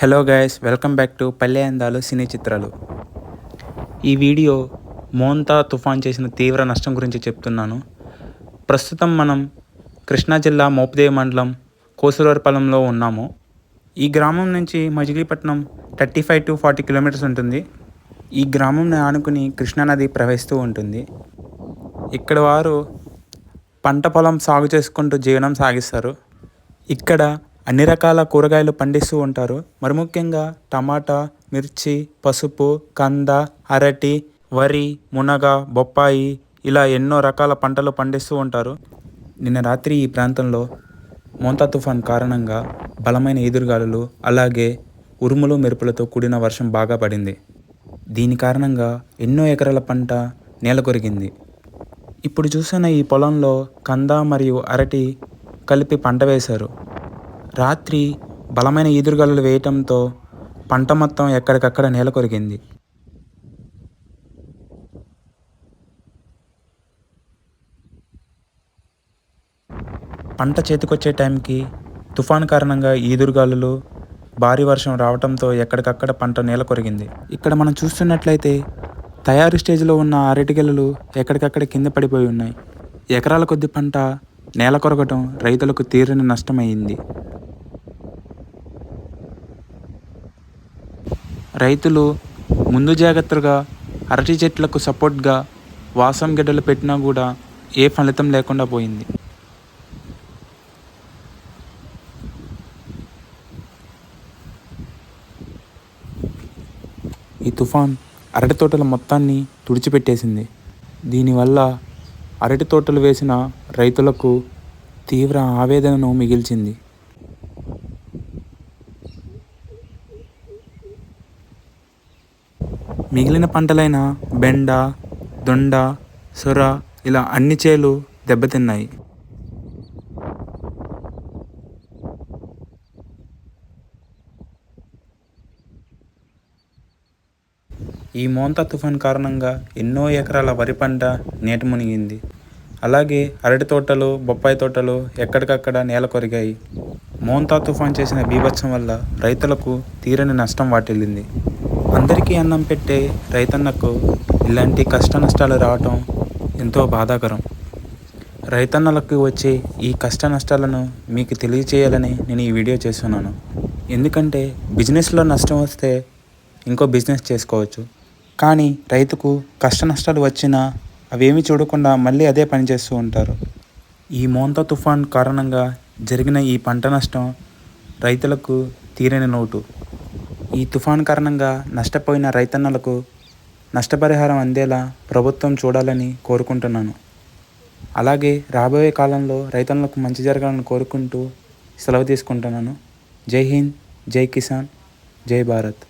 Hello guys welcome back to Palle Andalu cine చిత్రాలు ఈ video Montha తుఫాన్ చేసిన తీవ్ర నష్టం గురించి చెప్తున్నాను. ప్రస్తుతం మనం కృష్ణా జిల్లా మోపదేవి మండలం కోసూరపాలెంలో ఉన్నాము. ఈ గ్రామం నుంచి Machilipatnam thirty five to forty kilometres ఉంటుంది. ఈ గ్రామంని ఆనుకుని కృష్ణానది ప్రవహిస్తూ ఉంటుంది. ఇక్కడ వారు పంట పొలం సాగు చేసుకుంటూ జీవనం సాగిస్తారు. ఇక్కడ అన్ని రకాల కూరగాయలు పండిస్తూ ఉంటారు. మరి ముఖ్యంగా టమాటా మిర్చి పసుపు కంద అరటి వరి మునగ బొప్పాయి ఇలా ఎన్నో రకాల పంటలు పండిస్తూ ఉంటారు. నిన్న రాత్రి ఈ ప్రాంతంలో మోంతా తుఫాన్ కారణంగా బలమైన ఎదురుగాలులు అలాగే ఉరుములు మెరుపులతో కూడిన వర్షం బాగా పడింది. దీని కారణంగా ఎన్నో ఎకరాల పంట నేల కొరిగింది ఇప్పుడు చూసిన ఈ పొలంలో కంద మరియు అరటి కలిపి పంట వేశారు. రాత్రి బలమైన ఈదురుగాలులు వేయటంతో పంట మొత్తం ఎక్కడికక్కడ నేల కొరిగింది. పంట చేతికొచ్చే టైంకి తుఫాన్ కారణంగా ఈదురుగాలులు భారీ వర్షం రావడంతో ఎక్కడికక్కడ పంట నేల కొరిగింది. ఇక్కడ మనం చూస్తున్నట్లయితే తయారు స్టేజ్లో ఉన్న అరటిగెలలు ఎక్కడికక్కడ కింద పడిపోయి ఉన్నాయి. ఎకరాల కొద్ది పంట నేల కొరగటం రైతులకు తీరని నష్టమైంది. రైతులు ముందు జాగ్రత్తగా అరటి చెట్లకు సపోర్ట్గా వాసం గడ్డలు పెట్టినా కూడా ఏ ఫలితం లేకుండా పోయింది. ఈ తుఫాన్ అరటి తోటల మొత్తాన్ని తుడిచిపెట్టేసింది. దీనివల్ల అరటి తోటలు వేసిన రైతులకు తీవ్ర ఆవేదనను మిగిల్చింది. మిగిలిన పంటలైన బెండ దొండ సొర ఇలా అన్ని చేలు దెబ్బతిన్నాయి. ఈ మోంతా తుఫాన్ కారణంగా ఎన్నో ఎకరాల వరి పంట నీట మునిగింది. అలాగే అరటి తోటలు బొప్పాయి తోటలు ఎక్కడికక్కడ నేల కొరిగాయి. మోంతా తుఫాన్ చేసిన బీభత్సం వల్ల రైతులకు తీరని నష్టం వాటిల్లింది. అందరికీ అన్నం పెట్టే రైతన్నకు ఇలాంటి కష్ట నష్టాలు రావటం ఎంతో బాధాకరం. రైతన్నలకు వచ్చే ఈ కష్ట నష్టాలను మీకు తెలియచేయాలని నేను ఈ వీడియో చేస్తున్నాను. ఎందుకంటే బిజినెస్లో నష్టం వస్తే ఇంకో బిజినెస్ చేసుకోవచ్చు. కానీ రైతుకు కష్ట నష్టాలు వచ్చినా అవేమి చూడకుండా మళ్ళీ అదే పని చేస్తూ ఉంటారు. ఈ మోంతా తుఫాన్ కారణంగా జరిగిన ఈ పంట నష్టం రైతులకు తీరని నోటు. ఈ తుఫాన్ కారణంగా నష్టపోయిన రైతన్నలకు నష్టపరిహారం అందేలా ప్రభుత్వం చూడాలని కోరుకుంటున్నాను. అలాగే రాబోయే కాలంలో రైతన్నలకు మంచి జరగాలని కోరుకుంటూ సెలవు తీసుకుంటున్నాను. జై హింద్ జై కిసాన్ జై భారత్.